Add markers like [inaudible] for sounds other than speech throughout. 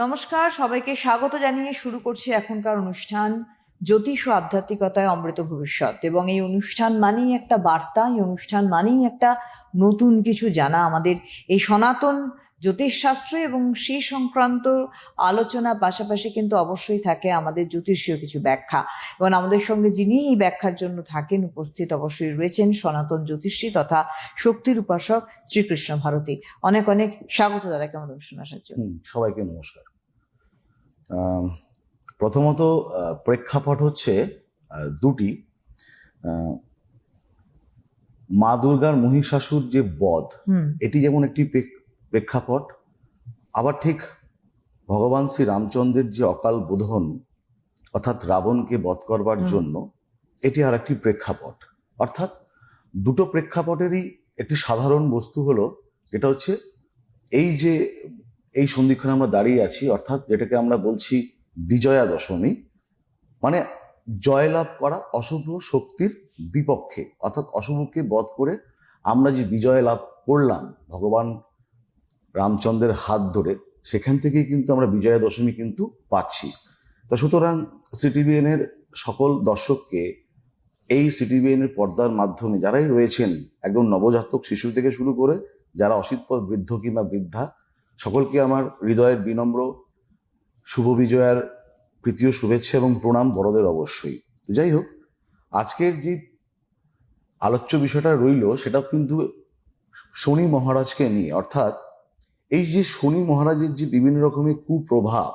নমস্কার, সবাইকে স্বাগত জানিয়ে শুরু করছি এখনকার অনুষ্ঠান জ্যোতিষ ও আধ্যাত্মিকতায় অমৃত ভবিষ্যৎ। এবং এই অনুষ্ঠান মানেই একটা বার্তা, এই অনুষ্ঠান মানেই একটা নতুন কিছু জানা। আমাদের এই সনাতন জ্যোতিষশাস্ত্র এবং সেই সংক্রান্ত আলোচনা পাশাপাশি কিন্তু অবশ্যই থাকে আমাদের জ্যোতিষীয় কিছু ব্যাখ্যা। এবং আমাদের সঙ্গে যিনি এই ব্যাখ্যার জন্য থাকেন, উপস্থিত অবশ্যই রয়েছেন সনাতন জ্যোতিষী তথা শক্তির উপাসক শ্রীকৃষ্ণ ভারতী। অনেক অনেক স্বাগত দাদাকে আমাদের অনুষ্ঠান আসার জন্য। সবাইকে নমস্কার। প্রথমত প্রেক্ষাপট হচ্ছে দুটি। মা দুর্গার মহিষাসুর যে বধ এটি যেমন একটি প্রেক- প্রেক্ষাপট আবার ঠিক ভগবান শ্রী রামচন্দ্রের যে অকাল বোধন অর্থাৎ রাবণকে বধ করবার। জন্য এটি আর একটি প্রেক্ষাপট। অর্থাৎ দুটো প্রেক্ষাপটেরই একটি সাধারণ বস্তু হলো যেটা হচ্ছে এই যে এই সন্ধিক্ষণে আমরা দাঁড়িয়ে আছি, অর্থাৎ যেটাকে আমরা বলছি বিজয়া দশমী মানে জয়লাভ করা অশুভ শক্তির বিপক্ষে, অর্থাৎ অশুভকে বধ করে আমরা যে বিজয় লাভ করলাম ভগবান রামচন্দ্রের হাত ধরে, সেখান থেকেই কিন্তু আমরা বিজয়া দশমী কিন্তু পাচ্ছি। তো সুতরাং সিটিভিএন এর সকল দর্শককে এই সিটিভিএন এর পর্দার মাধ্যমে যারাই রয়েছেন, একদম নবজাতক শিশু থেকে শুরু করে যারা অশীতপদ বৃদ্ধ কিংবা বৃদ্ধা সকলকে আমার হৃদয়ের বিনম্র শুভ বিজয়ার প্রীতীয় শুভেচ্ছা এবং প্রণাম বড়দের অবশ্যই। যাই হোক, আজকের যে আলোচ্য বিষয়টা রইল, সেটাও কিন্তু শনি মহারাজকে নিয়ে। অর্থাৎ এই যে শনি মহারাজের যে বিভিন্ন রকমের কুপ্রভাব,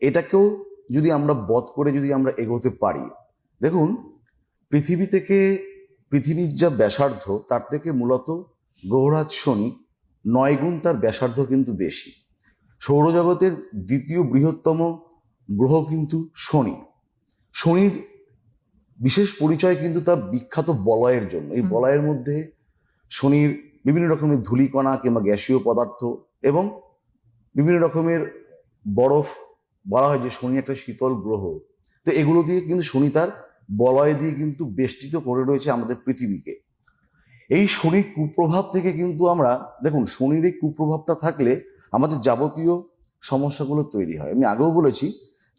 এটাকেও যদি আমরা বধ করে যদি আমরা এগোতে পারি। দেখুন, পৃথিবী থেকে, পৃথিবীর যা ব্যাসার্ধ, তার থেকে মূলত গ্রহরাজ শনি নয় গুণ তার ব্যাসার্ধ কিন্তু বেশি। সৌরজগতের দ্বিতীয় বৃহত্তম গ্রহ কিন্তু শনি। শনির বিশেষ পরিচয় কিন্তু তার বিখ্যাত বলয়ের জন্য। এই বলয়ের মধ্যে শনির বিভিন্ন রকমের ধূলিকণা কিংবা গ্যাসীয় পদার্থ এবং বিভিন্ন রকমের বরফ বলা হয় যে শনি একটা শীতল গ্রহ। তো এগুলো দিয়ে কিন্তু শনি তার বলয় দিয়ে কিন্তু বেষ্টিত করে রয়েছে আমাদের পৃথিবীকে। এই শনির কুপ্রভাব থেকে কিন্তু আমরা, দেখুন, শনির এই কুপ্রভাবটা থাকলে আমাদের যাবতীয় সমস্যাগুলো তৈরি হয়। আমি আগেও বলেছি,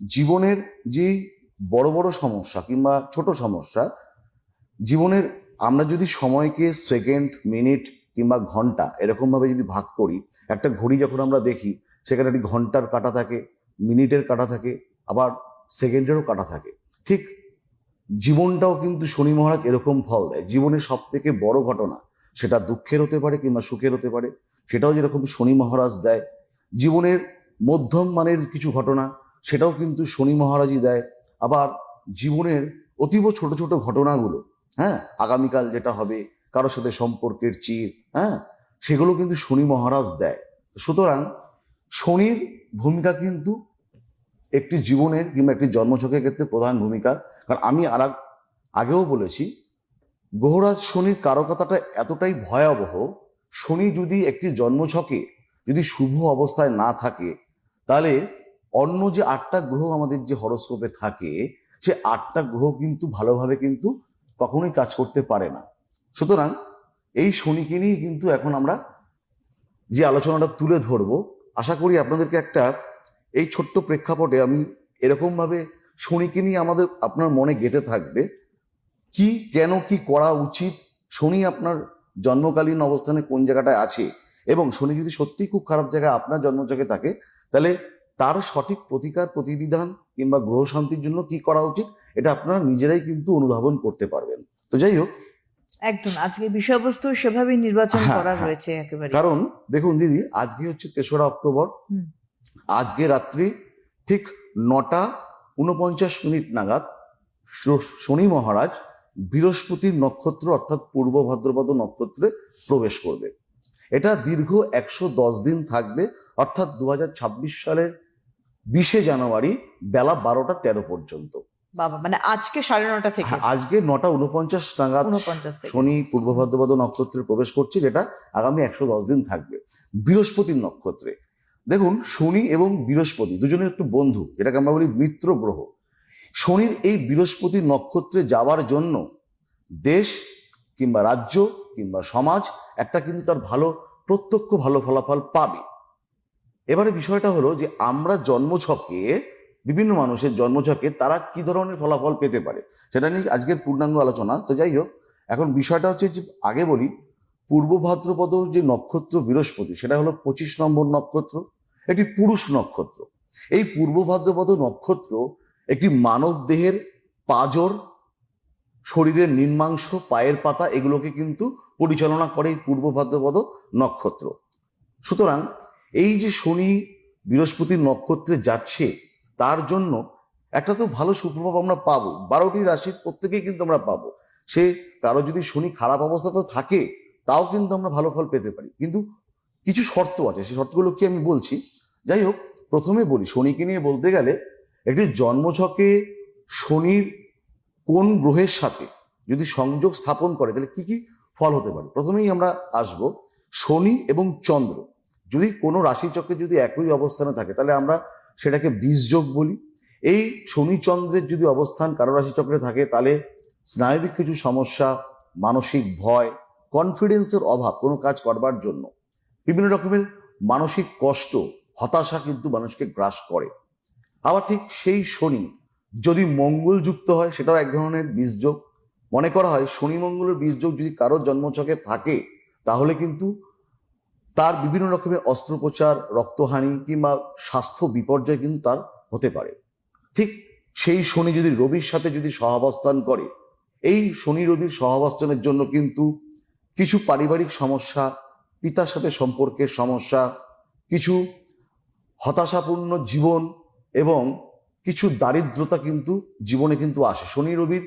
জীবনের যে বড় বড় সমস্যা কিংবা ছোট সমস্যা, জীবনের আমরা যদি সময়কে সেকেন্ড, মিনিট কিংবা ঘণ্টা এরকমভাবে যদি ভাগ করি, একটা ঘড়ি যখন আমরা দেখি, সেখানে একটি ঘণ্টার কাটা থাকে, মিনিটের কাটা থাকে, আবার সেকেন্ডেরও কাটা থাকে। ঠিক জীবনটাও কিন্তু শনি মহারাজ এরকম ফল দেয়। জীবনের সব থেকে বড় ঘটনা, সেটা দুঃখের হতে পারে কিংবা সুখের হতে পারে, সেটাও যেরকম শনি মহারাজ দেয়। জীবনের মধ্যম মানের কিছু ঘটনা, সেটাও কিন্তু শনি মহারাজই দেয়। আবার জীবনের অতীব ছোট ছোট ঘটনাগুলো হ্যাঁ আগামীকাল যেটা হবে, কারোর সাথে সম্পর্কের চির হ্যাঁ সেগুলো কিন্তু শনি মহারাজ দেয়। সুতরাং শনির ভূমিকা কিন্তু একটি জীবনের কিংবা একটি জন্মছকের ক্ষেত্রে প্রধান ভূমিকা। কারণ আমি আর আগেও বলেছি গ্রহরাজ শনির কারকতাটা এতটাই ভয়াবহ, শনি যদি একটি জন্মছকে যদি শুভ অবস্থায় না থাকে, তাহলে অন্য যে আটটা গ্রহ আমাদের যে হরস্কোপে থাকে, সে আটটা গ্রহ কিন্তু ভালোভাবে কিন্তু কখনোই কাজ করতে পারে না। সুতরাং এই শনিকে নিয়ে কিন্তু এখন আমরা যে আলোচনাটা তুলে ধরবো, আশা করি আপনাদেরকে একটা এই ছোট্ট প্রেক্ষাপটে আমি এরকমভাবে শনিকে নিয়ে আমাদের আপনার মনে গেঁথে থাকবে। কি কেন কি করা উচিত? শনি আপনার জন্মকালীন অবস্থানে কোন জায়গাটায় আছে? এবং শনি যদি সত্যিই খুব খারাপ জায়গায় আপনার জন্মচকে থাকে তাহলে তার সঠিক প্রতিকার প্রতিবিধান কিংবা গ্রহ শান্তির জন্য কি করা উচিত? এটা আপনারা নিজেরাই কিন্তু অনুধাবন করতে পারবেন। তো যাই হোক। একদম। আজকে বিষয়বস্তু সেভাবেই নির্বাচন হ্যাঁ, করা হ্যাঁ। রয়েছে একেবারে কারণ দেখুন দিদি আজকে হচ্ছে তেসরা অক্টোবর। আজকে রাত্রি ঠিক নটা উনপঞ্চাশ মিনিট নাগাদ শনি মহারাজ বৃহস্পতির নক্ষত্র অর্থাৎ পূর্ব ভাদ্রপদ নক্ষত্রে প্রবেশ করবে। এটা দীর্ঘ একশো দশ দিন থাকবে অর্থাৎ দু হাজার ছাব্বিশ সালের বিশে জানুয়ারি বেলা বারোটা তেরো পর্যন্ত। বাবা মানে আজকে সাড়ে নটা থেকে? হ্যাঁ, আজকে নটা উনপঞ্চাশ নাগাদ শনি পূর্ব ভাদ্রপদ নক্ষত্রে প্রবেশ করছে যেটা আগামী একশো দশ দিন থাকবে। বৃহস্পতির নক্ষত্রে দেখুন, শনি এবং বৃহস্পতি দুজনের একটু বন্ধু যেটাকে আমরা বলি মিত্র গ্রহ। শনির এই বৃহস্পতি নক্ষত্রে যাওয়ার জন্য দেশ কিংবা রাজ্য কিংবা সমাজ একটা কিন্তু তার ভালো, প্রত্যক্ষ ভালো ফলাফল পাবে। এবারে বিষয়টা হলো যে আমরা জন্মছকে, বিভিন্ন মানুষের জন্মছকে তারা কি ধরনের ফলাফল পেতে পারে, সেটা নিয়ে আজকের পূর্ণাঙ্গ আলোচনা। তো যাই হোক, এখন বিষয়টা হচ্ছে যে আগে বলি, পূর্ব ভাদ্রপদ যে নক্ষত্র বৃহস্পতি, সেটা হলো পঁচিশ নম্বর নক্ষত্র। একটি পুরুষ নক্ষত্র। এই পূর্ব ভাদ্রপদ নক্ষত্র একটি মানব দেহের পাজর, শরীরের নিম্নাংশ, পায়ের পাতা, এগুলোকে কিন্তু পরিচালনা করে এই পূর্ব ভাদ্রপদ নক্ষত্র। সুতরাং এই যে শনি বৃহস্পতির নক্ষত্রে যাচ্ছে, তার জন্য একটা তো ভালো সুপ্রভাব আমরা পাবো। বারোটি রাশির প্রত্যেকেই কিন্তু আমরা পাবো। সে কারও যদি শনি খারাপ অবস্থাতে থাকে, তাও কিন্তু আমরা ভালো ফল পেতে পারি। কিন্তু কিছু শর্ত আছে। সেই শর্তগুলো কি আমি বলছি? যাই হোক, প্রথমে বলি, শনিকে নিয়ে বলতে গেলে একটি জন্মছকে শনির কোন গ্রহের সাথে যদি সংযোগ স্থাপন করে, তাহলে কি কি ফল হতে পারে? প্রথমেই আমরা আসব, শনি এবং চন্দ্র। যদি কোনো রাশিচক্রে যদি একই অবস্থানে থাকে, তাহলে আমরা সেটাকে বীজযোগ বলি। এই শনি চন্দ্রের যদি অবস্থান কারও রাশিচক্রে থাকে, তাহলে স্নায়বিক কিছু সমস্যা, মানসিক ভয় কনফিডেন্সের অভাব, কোনো কাজ করবার জন্য, বিভিন্ন রকমের মানসিক কষ্ট হতাশা কিন্তু মানুষকে গ্রাস করে। আবার ঠিক সেই শনি, যদি মঙ্গল যুক্ত হয়, সেটাও এক ধরনের বীজযোগ। মনে করা হয়, শনি মঙ্গলের বীজযোগ যদি কারোর জন্মছকে থাকে, তাহলে কিন্তু তার বিভিন্ন রকমের অস্ত্রোপচার, রক্তহানি কিংবা স্বাস্থ্য বিপর্যয় কিন্তু তার হতে পারে। ঠিক সেই শনি যদি রবির সাথে যদি সহাবস্থান করে, এই শনি রবির সহাবস্থানের জন্য কিন্তু কিছু পারিবারিক সমস্যা, পিতার সাথে সম্পর্কের সমস্যা, কিছু হতাশাপূর্ণ জীবন এবং কিছু দারিদ্রতা কিন্তু জীবনে কিন্তু আসে। শনি রবির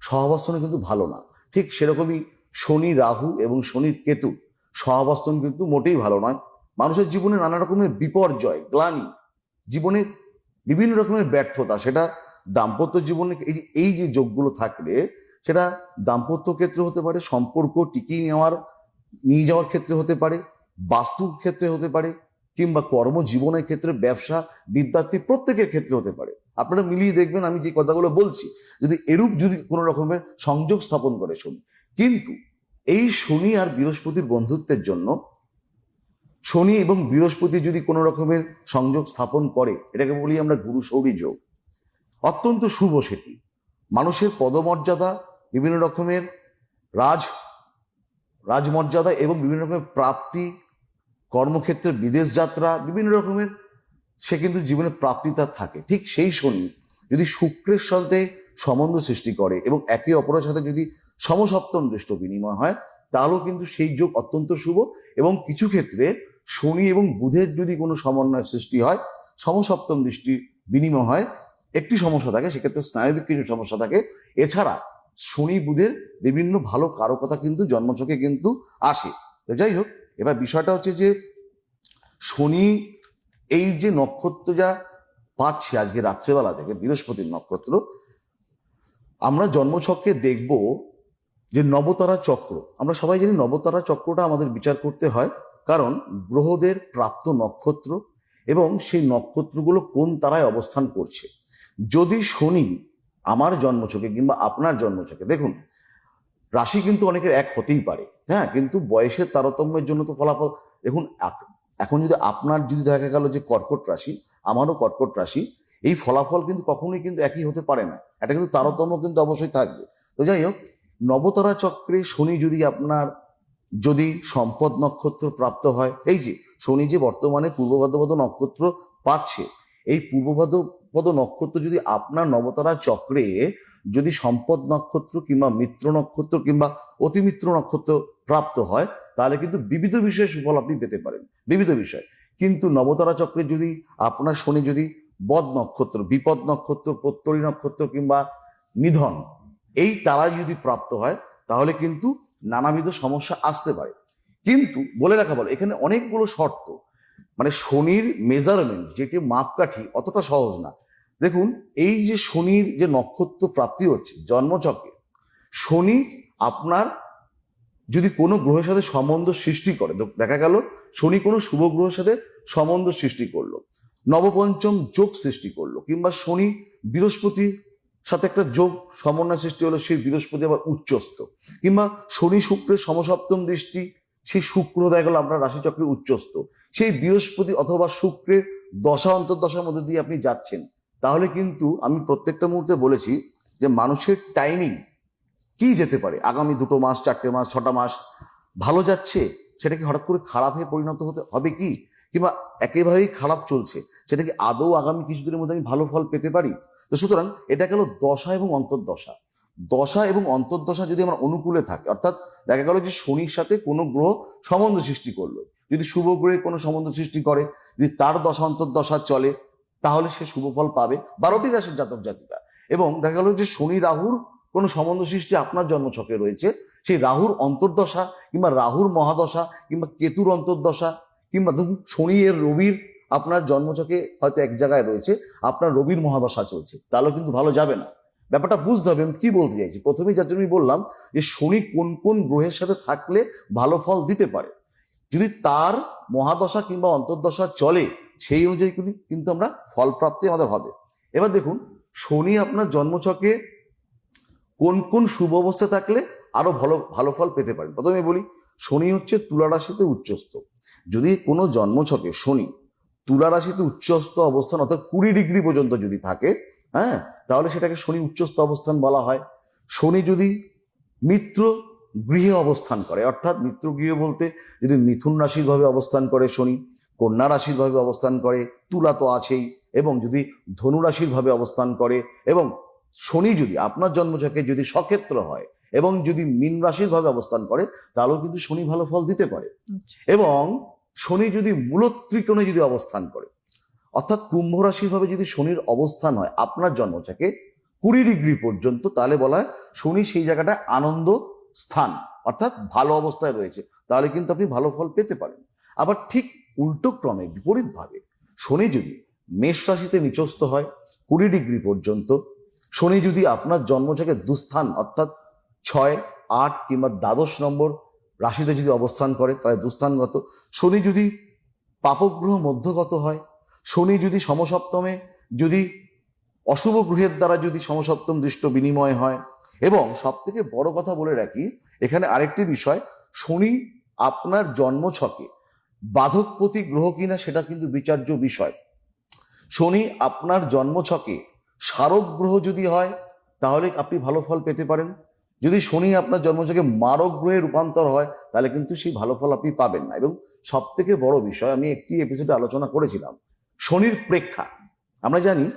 সহাবস্থানে কিন্তু ভালো না। ঠিক সেরকমই শনি রাহু এবং শনির কেতু সহাবস্থান কিন্তু মোটেই ভালো নয়। মানুষের জীবনে নানা রকমের বিপর্যয়, গ্লানি, জীবনে বিভিন্ন রকমের ব্যর্থতা, সেটা দাম্পত্য জীবনে এই যে এই যে যোগগুলো থাকলে সেটা দাম্পত্য ক্ষেত্রে হতে পারে, সম্পর্ক টিকিয়ে নেওয়ার, নিয়ে যাওয়ার ক্ষেত্রে হতে পারে, বাস্তুর ক্ষেত্রে হতে পারে কিংবা কর্মজীবনের ক্ষেত্রে ব্যবসা, বিদ্যার্থী প্রত্যেকের ক্ষেত্রে হতে পারে। আপনারা মিলিয়ে দেখবেন, আমি যে কথাগুলো বলছি, যদি এরূপ যদি কোনো রকমের সংযোগ স্থাপন করে শনি। কিন্তু এই শনি আর বৃহস্পতির বন্ধুত্বের জন্য শনি এবং বৃহস্পতি যদি কোনো রকমের সংযোগ স্থাপন করে, এটাকে বলি আমরা গুরু সৌরী যোগ, অত্যন্ত শুভ সেটি। মানুষের পদমর্যাদা বিভিন্ন রকমের রাজ, রাজমর্যাদা এবং বিভিন্ন রকমের প্রাপ্তি কর্মক্ষেত্রে বিদেশ যাত্রা, বিভিন্ন রকমের, সে কিন্তু জীবনে প্রাপ্তি তার থাকে। ঠিক সেই শনি যদি শুক্রের সাথে সম্বন্ধ সৃষ্টি করে এবং একে অপরের সাথে যদি সমসপ্তম দৃষ্ট বিনিময় হয়, তাহলেও কিন্তু সেই যোগ অত্যন্ত শুভ এবং কিছু ক্ষেত্রে শনি এবং বুধের যদি কোনো সমন্বয় সৃষ্টি হয়, সমসপ্তম দৃষ্টি বিনিময় হয়, একটি সমস্যা থাকে, সেক্ষেত্রে স্নায়বিক কিছু সমস্যা থাকে। এছাড়া শনি বুধের বিভিন্ন ভালো কারকতা কিন্তু জন্মছকে কিন্তু আসে। তো যাই হোক এবার বিষয়টা হচ্ছে যে শনি এই যে নক্ষত্র যা পাচ্ছি আজকে রাত্রেবেলা থেকে, বৃহস্পতির নক্ষত্র, আমরা জন্মছককে দেখব যে নবতারা চক্র, আমরা সবাই জানি নবতারা চক্রটা আমাদের বিচার করতে হয়, কারণ গ্রহদের প্রাপ্ত নক্ষত্র এবং সেই নক্ষত্রগুলো কোন তারায় অবস্থান করছে। যদি শনি আমার জন্মছকে কিংবা আপনার জন্মছকে, দেখুন, রাশি কিন্তু অনেকের এক হতেই পারে হ্যাঁ কিন্তু বয়সের তারতম্যের জন্য তো ফলাফল, দেখুন এখন যদি আপনার যদি দেখা গেল যে কর্কট রাশি, আমারও কর্কট রাশি, এই ফলাফল কিন্তু কখনোই কিন্তু একই হতে পারে না। এটা কিন্তু তারতম্য কিন্তু অবশ্যই থাকবে। তো যাই হোক, নবতারা চক্রে শনি যদি আপনার, যদি সম্পদ নক্ষত্র প্রাপ্ত হয়, এই যে শনি যে বর্তমানে পূর্ব ভাদ্রপদ নক্ষত্র পাচ্ছে, এই পূর্ব ভাদ্রপদ নক্ষত্র যদি আপনার নবতারা চক্রে যদি সম্পদ নক্ষত্র কিংবা মিত্র নক্ষত্র কিংবা অতিমিত্র নক্ষত্র প্রাপ্ত হয়, তাহলে কিন্তু বিবিধ বিষয়ে সুফল আপনি পেতে পারেন, বিবিধ বিষয়। কিন্তু নবতারা চক্রে যদি, আপনার শনি যদি বদ নক্ষত্র, বিপদ নক্ষত্র প্রত্যরী নক্ষত্র কিংবা নিধন, এই তারা যদি প্রাপ্ত হয়, তাহলে কিন্তু নানাবিধ সমস্যা আসতে পারে। কিন্তু বলে রাখা ভালো, এখানে অনেকগুলো শর্ত। মানে শনির মেজারমেন্ট যেটি মাপকাঠি, অতটা সহজ না। দেখুন, এই যে শনির যে নক্ষত্র প্রাপ্তি হচ্ছে জন্মচক্রে শনি আপনার যদি কোনো গ্রহের সাথে সম্বন্ধ সৃষ্টি করে, দেখা গেল শনি কোনো শুভ গ্রহের সাথে সম্বন্ধ সৃষ্টি করল, নবপঞ্চম যোগ সৃষ্টি করল, কিংবা শনি বৃহস্পতি সাথে একটা যোগ সমন্বয় সৃষ্টি হলো, সেই বৃহস্পতি আবার উচ্চস্থ, কিংবা শনি শুক্রের সমসপ্তম দৃষ্টি, সেই শুক্র দেখা গেল আপনার রাশিচক্রের উচ্চস্থ, সেই বৃহস্পতি অথবা শুক্রের দশা, অন্তর্দশার মধ্যে দিয়ে আপনি যাচ্ছেন তাহলে কিন্তু আমি প্রত্যেকটা মুহূর্তে বলেছি যে মানুষের টাইমিং কি যেতে পারে? আগামী দুটো মাস, চারটে মাস, ছটা মাস ভালো যাচ্ছে? সেটা কি হঠাৎ করে খারাপ হয়ে পরিণত হতে হবে কি? কিংবা একেবারেই খারাপ চলছে? সেটা কি আদৌ আগামী কিছুদিনের মধ্যে আমি ভালো ফল পেতে পারি? তো সুতরাং এটা গেল দশা এবং অন্তর্দশা। দশা এবং অন্তর্দশা যদি আমার অনুকূলে থাকে, অর্থাৎ দেখা গেল যে শনির সাথে কোনো গ্রহ সম্বন্ধ সৃষ্টি করল। যদি শুভ গ্রহে কোনো সম্বন্ধ সৃষ্টি করে, যদি তার দশা অন্তর্দশা চলে তাহলে সে শুভ ফল পাবে। বারোটি রাশির জাতক জাতিকা। এবং দেখা গেল যে শনি রাহুর কোনো সম্বন্ধ সৃষ্টি আপনার জন্মছকে রয়েছে। সেই রাহুর অন্তর্দশা কিংবা রাহুর মহাদশা কিংবা কেতুর অন্তর্দশা কিংবা ধরুন শনি এর রবির আপনার জন্মছকে হয়তো এক জায়গায় রয়েছে, আপনার রবির মহাদশা চলছে। তাহলে কিন্তু ভালো যাবে না। ব্যাপারটা বুঝতে হবে, আমি কি বলতে চাইছি? প্রথমেই যার জন্য বললাম যে শনি কোন কোন গ্রহের সাথে থাকলে ভালো ফল দিতে পারে। যদি তার মহাদশা কিংবা অন্তর্দশা চলে সেই অনুযায়ী কিন্তু- আমরা ফল প্রাপ্তি আমাদের হবে। এবার দেখুন, শনি আপনার জন্মছকে কোন কোন শুভ অবস্থা থাকলে আরও ভালো ভালো ফল পেতে পারেন। প্রথমে বলি, শনি হচ্ছে তুলা রাশিতে উচ্চস্থ। যদি কোনো জন্মছকে শনি তুলা রাশিতে উচ্চস্থ অবস্থান, অর্থাৎ কুড়ি ডিগ্রি পর্যন্ত যদি থাকে হ্যাঁ তাহলে সেটাকে শনি উচ্চস্থ অবস্থান বলা হয়। শনি যদি মিত্র গৃহে অবস্থান করে, অর্থাৎ মিত্র গৃহ বলতে যদি মিথুন রাশির ভাবে অবস্থান করে শনি কন্যা রাশির ভাবে অবস্থান করে তুলা তো আছেই। এবং যদি ধনু রাশির ভাবে অবস্থান করে এবং শনি যদি আপনার জন্মছকে যদি সক্ষেত্র হয় এবং যদি মীন রাশির ভাবে অবস্থান করে তাহলেও কিন্তু শনি ভালো ফল দিতে পারে। এবং শনি যদি মূলত ত্রিকোণে যদি অবস্থান করে অর্থাৎ কুম্ভ রাশির ভাবে যদি শনির অবস্থান হয় আপনার জন্মছকে কুড়ি ডিগ্রি পর্যন্ত তাহলে বলা হয় শনি সেই জায়গাটা আনন্দ স্থান অর্থাৎ ভালো অবস্থায় রয়েছে। তাহলে কিন্তু আপনি ভালো ফল পেতে পারেন। আবার ঠিক উল্টো ক্রমে বিপরীতভাবে শনি যদি মেষ রাশিতে নিচস্থ হয়, কুড়ি ডিগ্রি পর্যন্ত, শনি যদি আপনার জন্মছকে দুস্থান অর্থাৎ ছয়, আট কিংবা দ্বাদশ নম্বর রাশিতে যদি অবস্থান করে, তাহলে দুস্থানগত, শনি যদি পাপগ্রহ মধ্যগত হয়, শনি যদি সমসপ্তমে যদি অশুভ গ্রহের দ্বারা যদি সমসপ্তম দৃষ্ট বিনিময় হয়, এবং সব থেকে বড় কথা বলে রাখি, এখানে আরেকটি বিষয়, শনি আপনার জন্মছকে বাধকপতি গ্রহ কিনা সেটা কিন্তু বিচার্য বিষয়। শনি, আপনার জন্মছকে স্মারক গ্রহ যদি হয়, তাহলে আপনি ভালো ফল পেতে পারেন। যদি শনি আপনার জন্মছকে মারক গ্রহে রূপান্তর হয়, তাহলে কিন্তু সেই ভালো ফল আপনি পাবেন না। এবং সব থেকে বড় বিষয়, আমি একটি এপিসোডে আলোচনা করেছিলাম, শনির প্রেক্ষা। আমরা জানি,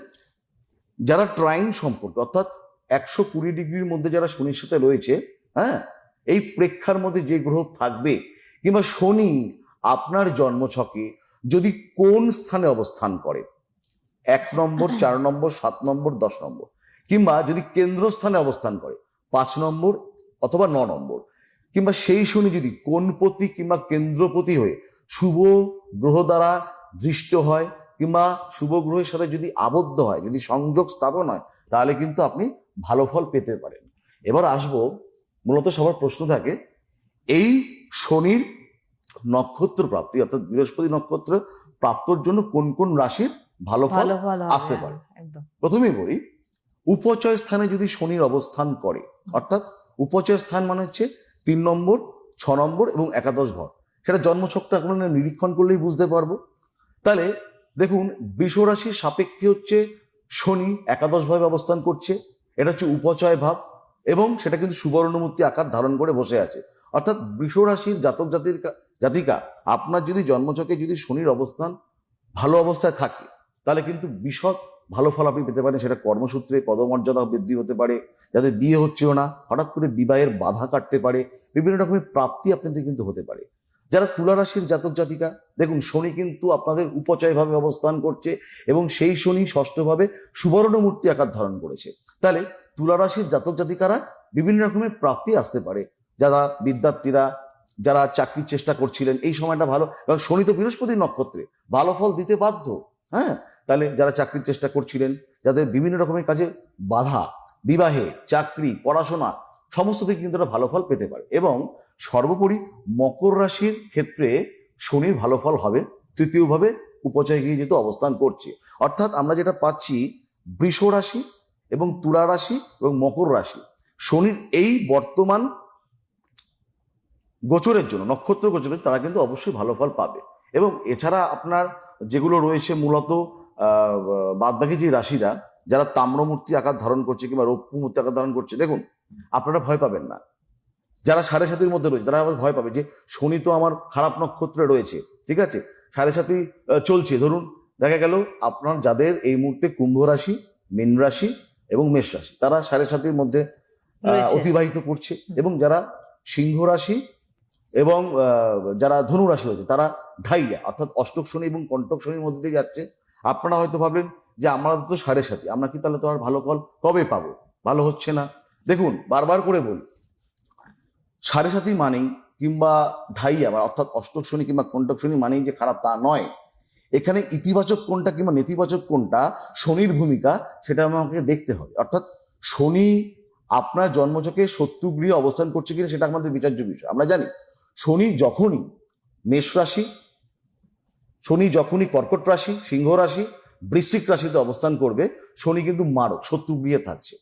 যারা ট্রাইন সম্পর্কে, অর্থাৎ একশো কুড়ি ডিগ্রির মধ্যে যারা শনির সাথে রয়েছে হ্যাঁ এই প্রেক্ষার মধ্যে যে গ্রহ থাকবে, কিংবা শনি আপনার জন্মছকে যদি কোন স্থানে অবস্থান করে? এক নম্বর চার নম্বর সাত নম্বর দশ নম্বর। কিংবা যদি কেন্দ্রস্থানে অবস্থান করে পাঁচ নম্বর অথবা ন নম্বর। কিংবা সেই শনি যদি কোনপতি কিংবা কেন্দ্রপতি হয়ে শুভ গ্রহ দ্বারা দৃষ্ট হয় কিংবা শুভ গ্রহের সাথে যদি আবদ্ধ হয় যদি সংযোগ স্থাপন হয় তাহলে কিন্তু আপনি ভালো ফল পেতে পারেন। এবার আসব মূলত সবার প্রশ্ন থাকে এই শনির নক্ষত্র প্রাপ্তি অর্থাৎ বৃহস্পতি নক্ষত্র প্রাপ্তর জন্য কোন কোন রাশির ভালো ফল আসতে পারে। প্রথমেই বলি উপচয় স্থানে যদি শনির অবস্থান করে অর্থাৎ উপচয় স্থান মানে হচ্ছে তিন নম্বর ছ নম্বর এবং একাদশ ঘর। সেটা জন্মছকটা এখন নিরীক্ষণ করলেই বুঝতে পারব। তাহলে দেখুন বৃষ রাশির সাপেক্ষে হচ্ছে শনি একাদশ ভাবে অবস্থান করছে এটা হচ্ছে উপচয় ভাব এবং সেটা কিন্তু সুবর্ণমূর্তি আকার ধারণ করে বসে আছে। অর্থাৎ বৃষ রাশির জাতক জাতির জাতিকা, আপনার যদি জন্মচকে যদি শনির অবস্থান ভালো অবস্থায় থাকে, তাহলে কিন্তু বিশদ ভালো ফল আপনি পেতে পারেন। সেটা কর্মসূত্রে পদমর্যাদা বৃদ্ধি হতে পারে, যাদের বিয়ে হচ্ছেও না, হঠাৎ করে বিবাহের বাধা কাটতে পারে, বিভিন্ন রকমের প্রাপ্তি আপনাদের কিন্তু হতে পারে। যারা তুলা রাশির জাতক জাতিকা, দেখুন শনি কিন্তু আপনাদের উপচয়ভাবে অবস্থান করছে এবং সেই শনি ষষ্ঠভাবে সুবর্ণ মূর্তি আকার ধারণ করেছে। তাহলে তুলা রাশির জাতক জাতিকারা বিভিন্ন রকমের প্রাপ্তি আসতে পারে। যারা বিদ্যার্থীরা যারা চাকরির চেষ্টা করছিলেন, এই সময়টা ভালো। কারণ শনি তো বৃহস্পতি নক্ষত্রে, ভালো ফল দিতে বাধ্য। হ্যাঁ? তাহলে যারা চাকরির চেষ্টা করছিলেন, যাদের বিভিন্ন রকমের কাজে বাধা, বিবাহে, চাকরি, পড়াশোনা, সমস্ত দিকে কিন্তু ভালো ফল পেতে পারে। এবং সর্বোপরি মকর রাশির ক্ষেত্রে শনির ভালো ফল হবে, তৃতীয়ভাবে উপচয় গিয়ে যেহেতু অবস্থান করছে। অর্থাৎ আমরা যেটা পাচ্ছি, বৃষ রাশি এবং তুলা রাশি এবং মকর রাশি। শনির এই বর্তমান গোচরের জন্য নক্ষত্র গোচরের তারা কিন্তু অবশ্যই ভালো ফল পাবে। এবং এছাড়া আপনার যেগুলো রয়েছে মূলত বাদ বাকি যে রাশিরা যারা তাম্রমূর্তি আকার ধারণ করছে কিংবা রৌপ্য মূর্তি আকার ধারণ করছে দেখুন আপনারা ভয় পাবেন না। যারা সাড়ে সাতির মধ্যে রয়েছে তারা আবার ভয় পাবে যে শনি তো আমার খারাপ নক্ষত্রে রয়েছে ঠিক আছে? সাড়ে সাতি চলছে। ধরুন দেখা গেল আপনার যাদের এই মুহূর্তে কুম্ভ রাশি মীন রাশি এবং মেষ রাশি তারা সাড়ে সাতির মধ্যে অতিবাহিত করছে। এবং যারা সিংহ রাশি এবং যারা ধনু রাশি হয়েছে তারা ঢাইয়া, অর্থাৎ অষ্টক শনি এবং কণ্টক শনির মধ্যে দিয়ে যাচ্ছে। আপনারা হয়তো ভাবলেন যে, আমরা তো সাড়ে সাথী আমরা কি তাহলে তো আর ভালো ফল কবে পাবো? ভালো হচ্ছে না। দেখুন, বারবার করে বলি, সাড়ে সাথী মানেই কিংবা ঢাইয়া, বা অর্থাৎ অষ্টক শনি কিংবা কণ্টক শনি মানেই যে খারাপ তা নয়। এখানে ইতিবাচক কোনটা কিংবা নেতিবাচক কোনটা, শনির ভূমিকা, সেটা আমাকে দেখতে হবে অর্থাৎ শনি আপনার জন্মচকে শত্রু গৃহে অবস্থান করছে কিনা, সেটা আমাদের বিচার্য বিষয়। আমরা জানি শনি যখনই মেষ রাশি, শনি যখনই কর্কট রাশি, সিংহ রাশি, বৃশ্চিক রাশিতে অবস্থান করবে, শনি কিন্তু মারক, শত্রু গৃহে থাকছে।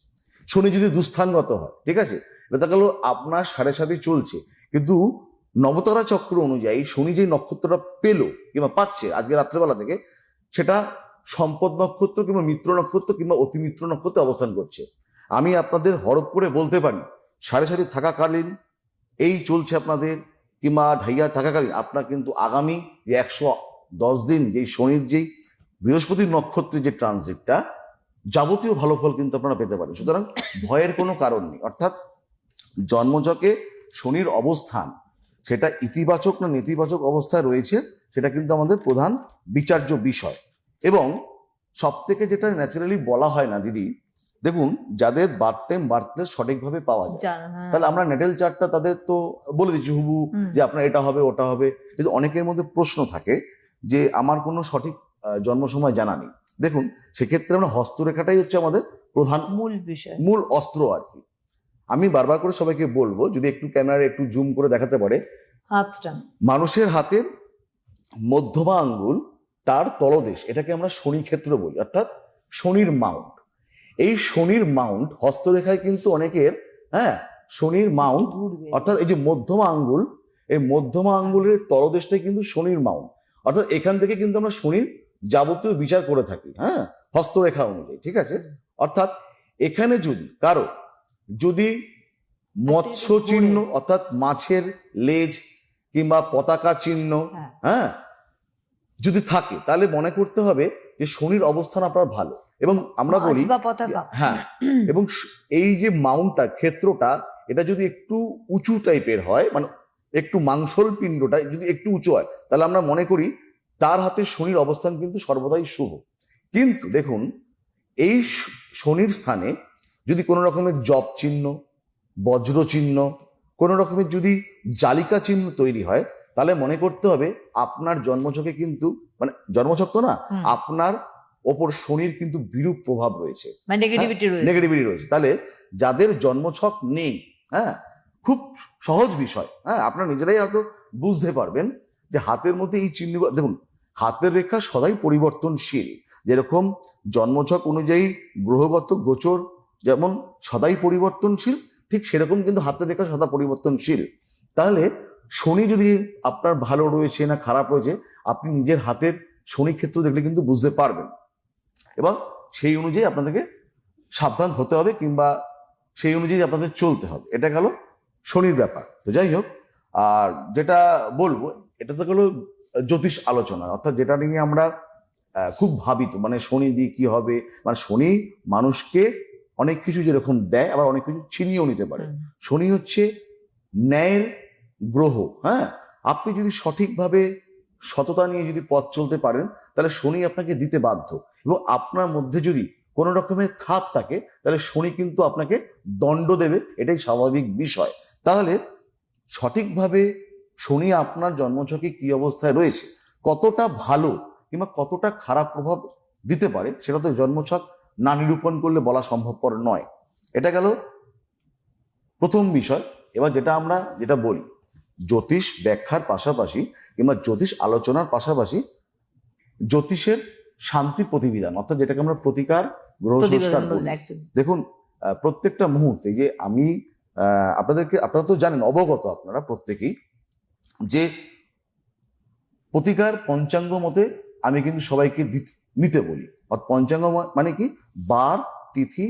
শনি যদি দুস্থানগত হয়, ঠিক আছে? এটা গেল আপনার সাড়ে সাথে চলছে। কিন্তু নবতারা চক্র অনুযায়ী শনি যে নক্ষত্রটা পেল কিংবা পাচ্ছে আজকে রাত্রেবেলা থেকে, সেটা সম্পদ নক্ষত্র কিংবা মিত্র নক্ষত্র কিংবা অতিমিত্র নক্ষত্রে অবস্থান করছে। আমি আপনাদের হরপ করে বলতে পারি, সাড়ে সাথে থাকাকালীন এই চলছে আপনাদের কিংবা ঢাইয়া থাকাকালীন আপনার কিন্তু আগামী যে একশো দশ দিন যেই শনির যেই বৃহস্পতির নক্ষত্রের যে ট্রানজিটটা, যাবতীয় ভালো ফল কিন্তু আপনারা পেতে পারেন। সুতরাং ভয়ের কোনো কারণ নেই। অর্থাৎ জন্মজকে শনির অবস্থান, সেটা ইতিবাচক না নেতিবাচক অবস্থায় রয়েছে, সেটা কিন্তু আমাদের প্রধান বিচার্য বিষয়। এবং সব থেকে যেটা ন্যাচারালি বলা হয় না, দিদি দেখুন যাদের বার্থ বার্থপ্লেস সঠিকভাবে পাওয়া যায়। হ্যাঁ। তাহলে আমরা নেটেল চার্টটা তাদের তো বলে দিচ্ছি হুবু। যে আপনার এটা হবে ওটা হবে। কিন্তু অনেকের মধ্যে প্রশ্ন থাকে যে আমার কোনো সঠিক জন্ম সময় জানা নেই। দেখুন সেক্ষেত্রে আমরা হস্তরেখাটাই হচ্ছে আমাদের প্রধান মূল বিষয়। মূল অস্ত্র আর কি। আমি বারবার করে সবাইকে বলব যদি একটু ক্যামেরা একটু জুম করে দেখাতে পারে হাতটা। মানুষের হাতের মধ্যমা আঙ্গুল তার তলদেশ এটাকে আমরা শনি ক্ষেত্র বলি অর্থাৎ শনির মাউন্ট। এই শনির মাউন্ট হস্তরেখায় কিন্তু অনেকের হ্যাঁ শনির মাউন্ট অর্থাৎ এই যে মধ্যমা আঙ্গুল এই মধ্যমা আঙ্গুলের তলদেশটাই কিন্তু শনির মাউন্ট অর্থাৎ এখান থেকে কিন্তু আমরা শনির যাবতীয় বিচার করে থাকি হ্যাঁ হস্তরেখা অনুযায়ী ঠিক আছে? অর্থাৎ এখানে যদি কারও যদি মৎস্য চিহ্ন অর্থাৎ মাছের লেজ কিংবা পতাকা চিহ্ন হ্যাঁ। হ্যাঁ যদি থাকে তাহলে মনে করতে হবে যে শনির অবস্থান আপনার ভালো। এবং আমরা বলি হ্যাঁ [clears throat] এবং এই যে মাউন্টটা ক্ষেত্রটা এটা যদি একটু উঁচু টাইপের হয় মানে একটু মাংসল পিণ্ডটা যদি একটু উঁচু হয় তাহলে আমরা মনে করি তার হাতে শনির অবস্থান কিন্তু সর্বদাই শুভ। কিন্তু দেখুন এই শনির স্থানে যদি কোনো রকমের জপ চিহ্ন বজ্র চিহ্ন কোনো রকমের যদি জালিকা চিহ্ন তৈরি হয় তাহলে মনে করতে হবে আপনার জন্মছকে কিন্তু মানে জন্মছক তো না আপনার ওপর শনির কিন্তু বিরূপ প্রভাব রয়েছে। মানে নেগেটিভিটি রয়েছে। নেগেটিভিটি রয়েছে। তাহলে যাদের জন্মছক নেই হ্যাঁ খুব সহজ বিষয় হ্যাঁ আপনারা নিজেরাই হয়তো বুঝতে পারবেন যে হাতের মধ্যে এই চিহ্নগুলো দেখুন হাতের রেখা সদাই পরিবর্তনশীল। যেরকম জন্মছক অনুযায়ী গ্রহগত গোচর যেমন সদাই পরিবর্তনশীল ঠিক সেরকম কিন্তু হাতের রেখা সদা পরিবর্তনশীল। তাহলে শনি যদি আপনার ভালো রয়েছে না খারাপ রয়েছে আপনি নিজের হাতের শনি ক্ষেত্র দেখলে কিন্তু বুঝতে পারবেন। এবং সেই অনুযায়ী আপনাদেরকে সাবধান হতে হবে কিংবা সেই অনুযায়ী আপনাদের চলতে হবে। এটা গেল শনির ব্যাপার। তো যাই হোক আর যেটা বলব এটা তো গেলো জ্যোতিষ আলোচনা। অর্থাৎ যেটা নিয়ে আমরা খুব ভাবিত মানে শনি দিয়ে কি হবে? মানে শনি মানুষকে অনেক কিছু যেরকম দেয় আবার অনেক কিছু ছিনিয়েও নিতে পারে। শনি হচ্ছে ন্যায়ের গ্রহ হ্যাঁ? আপনি যদি সঠিকভাবে সততা নিয়ে যদি পথ চলতে পারেন, তাহলে শনি আপনাকে দিতে বাধ্য। এবং আপনার মধ্যে যদি কোনো রকমের খাত থাকে, তাহলে শনি কিন্তু আপনাকে দণ্ড দেবে, এটাই স্বাভাবিক বিষয়। তাহলে সঠিকভাবে শনি আপনার জন্মছকে কি অবস্থায় রয়েছে, কতটা ভালো কিংবা কতটা খারাপ প্রভাব দিতে পারে, সেটা তো জন্মছক না নিরূপণ করলে বলা সম্ভবপর নয়। এটা গেল প্রথম বিষয়। এবার যেটা আমরা, যেটা বলি জ্যোতিষ ব্যাখ্যার পাশাপাশি কিংবা জ্যোতিষ আলোচনার পাশাপাশি জ্যোতিষের শান্তি প্রতিবিধান অর্থাৎ যেটাকে আমরা প্রতিকার গ্রহ সংস্কার দেখুন প্রত্যেকটা মুহূর্তে যে আমি আহ, আপনাদেরকে আপনারা তো জানেন অবগত আপনারা প্রত্যেকেই যে প্রতিকার পঞ্চাঙ্গ মতে আমি কিন্তু সবাইকে নিতে বলি। অর্থাৎ পঞ্চাঙ্গ মানে কি? বার তিথি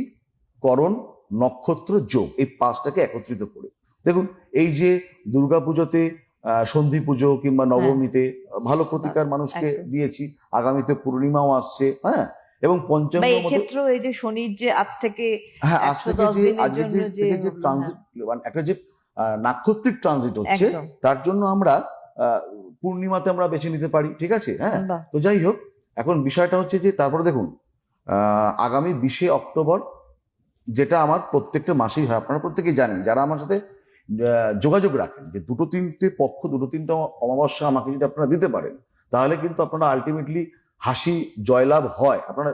করণ নক্ষত্র যোগ এই পাঁচটাকে একত্রিত করে। দেখুন এই যে দুর্গাপুজোতে সন্ধি পুজো কিংবা নবমীতে ভালো প্রতিকার মানুষকে দিয়েছি। আগামীতে পূর্ণিমাও আসছে হ্যাঁ? এবং এই ক্ষেত্রে এই যে শনির যে আজ থেকে হ্যাঁ আজ থেকে যে আজকে যে হ্যাঁ। ট্রানজিট মানে একটা যে নাক্ষত্রিক ট্রানজিট হচ্ছে তার জন্য আমরা আহ, পূর্ণিমাতে আমরা বেছে নিতে পারি ঠিক আছে? হ্যাঁ? তো যাই হোক এখন বিষয়টা হচ্ছে যে তারপরে দেখুন আহ, আগামী বিশে অক্টোবর যেটা আমার প্রত্যেকটা মাসেই হয় আপনারা প্রত্যেকেই জানেন যারা আমার সাথে যোগাযোগ রাখেন যে দুটো তিনটে পক্ষ, দুটো তিনটে অমাবস্যা আমাকে যদি আপনারা দিতে পারেন, তাহলে কিন্তু আপনারা আলটিমেটলি হাসি, জয়লাভ হয়। আপনারা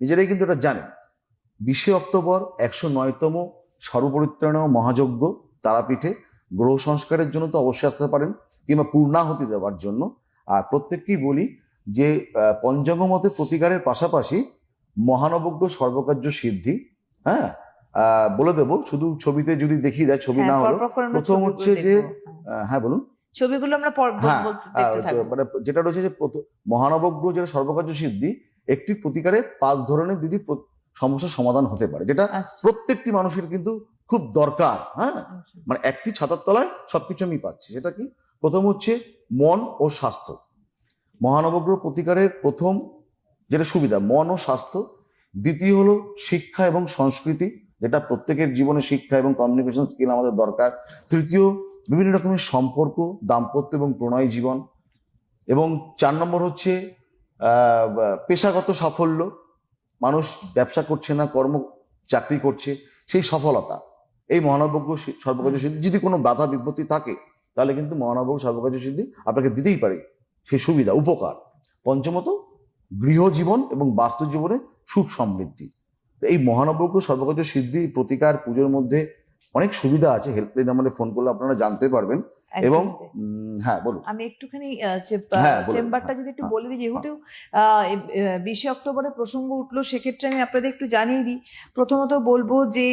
নিজেরাই কিন্তু এটা জানেন। বিশে অক্টোবর একশো নয়তম সর্বপরিত্রাণ মহাযজ্ঞ তারাপীঠে গ্রহ সংস্কারের জন্য তো অবশ্যই আসতে পারেন কিংবা পূর্ণাহতি দেওয়ার জন্য। আর প্রত্যেককেই বলি যে পঞ্চাঙ্গ মতে প্রতিকারের পাশাপাশি মহানবজ্ঞ সর্বকার্য সিদ্ধি হ্যাঁ? বলে দেবো। শুধু ছবিতে যদি দেখিয়ে দেয় ছবি না হ্যাঁ, হলো করে আমরা প্রথম হচ্ছে যে হ্যাঁ। হ্যাঁ বলুন। ছবিগুলো আমরা হ্যাঁ, মানে যেটা রয়েছে যে মহানবজ্ঞ যেটা সর্বকার্য সিদ্ধি একটি প্রতিকারে পাঁচ ধরনের দিদি সমস্যার সমাধান হতে পারে যেটা আচ্ছা, প্রত্যেকটি মানুষের কিন্তু খুব দরকার হ্যাঁ? আচ্ছা। মানে একটি ছাতার তলায় সবকিছু আমি পাচ্ছি সেটা কি? প্রথম হচ্ছে মন ও স্বাস্থ্য। মহানবগ্রহ প্রতিকারের প্রথম যেটা সুবিধা মন ও স্বাস্থ্য। দ্বিতীয় হলো শিক্ষা এবং সংস্কৃতি। যেটা প্রত্যেকের জীবনে শিক্ষা এবং কমিউনিকেশন স্কিল আমাদের দরকার। তৃতীয়, বিভিন্ন রকমের সম্পর্ক, দাম্পত্য এবং প্রণয় জীবন। এবং চার নম্বর হচ্ছে পেশাগত সাফল্য। মানুষ ব্যবসা করছে না, কর্ম, চাকরি করছে, সেই সফলতা। এই মহানবজ্ঞ সর্বকার্য সিদ্ধি। যদি কোনো বাধা, বিপত্তি থাকে, তাহলে কিন্তু মহানবজ্ঞ সর্বকার্য সিদ্ধি আপনাকে দিতেই পারে। সেই সুবিধা, উপকার। পঞ্চমত গৃহজীবন এবং বাস্তু জীবনে সুখ সমৃদ্ধি। এই মহানবজ্ঞ সর্বগত সিদ্ধি প্রতিকার পুজোর মধ্যে অনেক সুবিধা আছে হেল্পলাইন আমাদের ফোন করলে আপনারা জানতে পারবেন। এবং হ্যাঁ বলুন। আমি একটুখানি চেপ- হ্যাঁ। চেম্বারটা যদি একটু হ্যাঁ, বলে দিই যেহেতু এ, বিশে অক্টোবরে প্রসঙ্গ উঠল সেক্ষেত্রে আমি আপনাদের একটু জানিয়ে দিই। প্রথমত বলব যে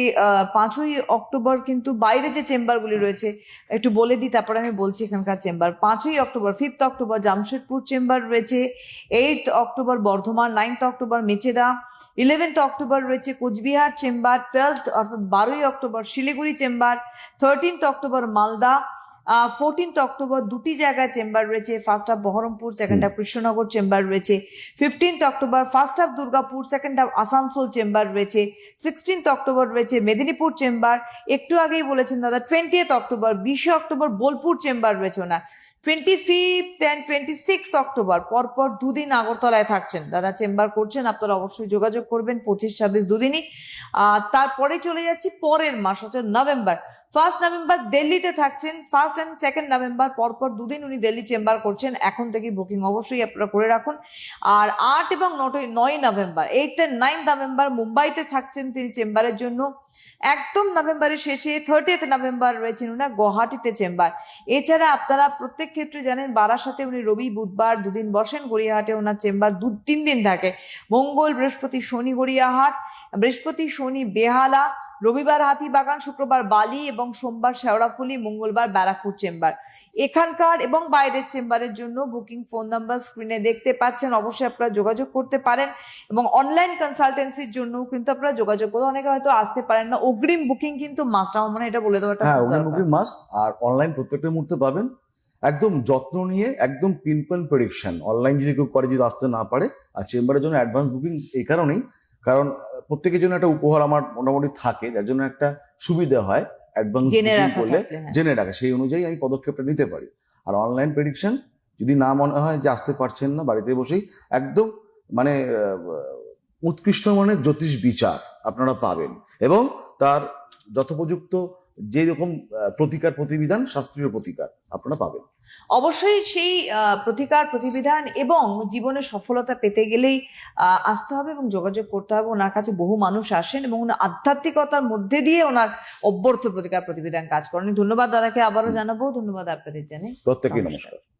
পাঁচই অক্টোবর কিন্তু বাইরে যে চেম্বারগুলি রয়েছে একটু বলে দিই তারপরে আমি বলছি এখানকার চেম্বার পাঁচই October fifth October Jamshedpur chamber রয়েছে eight October Bardhaman ninth October Mecheda eleventh October রয়েছে কোচবিহার চেম্বার টুয়েলথ অর্থাৎ বারোই October Siliguri chamber thirteenth October Malda fourteenth October দুটি জায়গায় চেম্বার রয়েছে first half Baharampur second half Krishnanagar chamber রয়েছে fifteenth October first half Durgapur second half Asansol chamber রয়েছে sixteenth October রয়েছে Medinipur chamber একটু আগেই বলেছেন দাদা টোয়েন্টিয়েথ অক্টোবর বিশে অক্টোবর বোলপুর চেম্বার রয়েছে ওনার। Twenty fifth and twenty sixth October পরপর দুদিন আগরতলায় থাকছেন। দাদা চেম্বার করছেন, আপনারা অবশ্যই যোগাযোগ করবেন পঁচিশ, ছাব্বিশ দুদিনই। তারপরে চলে যাচ্ছি পরের মাস, হচ্ছে নভেম্বর। ফার্স্ট নভেম্বর দিল্লিতে থাকছেন ফার্স্ট অ্যান্ড সেকেন্ড নভেম্বর পরপর দুদিন উনি দিল্লি চেম্বার করছেন। এখন থেকে বুকিং অবশ্যই আপনারা করে রাখুন। আর আট এবং নটই নয় November eight and nine November মুম্বাইতে থাকছেন তিনি চেম্বারের জন্য। একদম নভেম্বরের শেষে থার্টিয়েথ নভেম্বর রয়েছেন উনার গুয়াহাটিতে চেম্বার। এছাড়া আপনারা প্রত্যেক ক্ষেত্রে জানেন, বারাসাতে উনি রবি, বুধবার দুদিন বসেন, গড়িয়াহাটে ওনার চেম্বার দু, তিন দিন থাকে। মঙ্গল, বৃহস্পতি, শনি, গড়িয়াহাট, বৃহস্পতি, শনি, বেহালা, রবিবার হাতিবাগান, শুক্রবার বালি এবং সোমবার শেওড়াফুলি, মঙ্গলবার ব্যারাকপুর চেম্বার। এখানকার এবং বাইরের চেম্বারের জন্য বুকিং ফোন নাম্বার স্ক্রিনে দেখতে পাচ্ছেন। অবশ্যই আপনারা যোগাযোগ করতে পারেন এবং অনলাইন কনসালটেন্সির জন্য কিন্তু আপনারা যোগাযোগ করতে অনেকে হয়তো আসতে পারেন না। অগ্রিম বুকিং কিন্তু মাস্ট আমার মনে এটা বলে দেওয়াটা হ্যাঁ দরকার। মুখী মাস্ট আর অনলাইন প্রত্যেকটা মুহূর্তে পাবেন। একদম যত্ন নিয়ে একদম পিনপয়েন্ট প্রেডিকশন অনলাইন যদি কেউ করে যদি আসতে না পারে আর চেম্বারের জন্য অ্যাডভান্স বুকিং এই কারণেই। কারণ প্রত্যেকের জন্য একটা উপহার আমার মোটামুটি থাকে যার জন্য একটা সুবিধা হয়। অ্যাডভান্স করলে হ্যাঁ। জেনে রাখা সেই অনুযায়ী আমি পদক্ষেপটা নিতে পারি। আর অনলাইন প্রেডিকশন যদি না মনে হয় যে আসতে পারছেন না বাড়িতে বসেই একদম মানে উৎকৃষ্ট মানের জ্যোতিষ বিচার আপনারা পাবেন। এবং তার যথোপযুক্ত যে রকম আহ, প্রতিকার প্রতিবিধান শাস্ত্রীয় প্রতিকার আপনারা পাবেন। অবশ্যই সেই আহ, প্রতিকার প্রতিবিধান এবং জীবনে সফলতা পেতে গেলেই আহ, আসতে হবে এবং যোগাযোগ করতে হবে। ওনার কাছে বহু মানুষ আসেন এবং ওনার আধ্যাত্মিকতার মধ্যে দিয়ে ওনার অব্যর্থ প্রতিকার প্রতিবিধান কাজ করেন। ধন্যবাদ দাদাকে আবারও জানাব। ধন্যবাদ আপনাদের জানে নমস্কার। নমস্কার।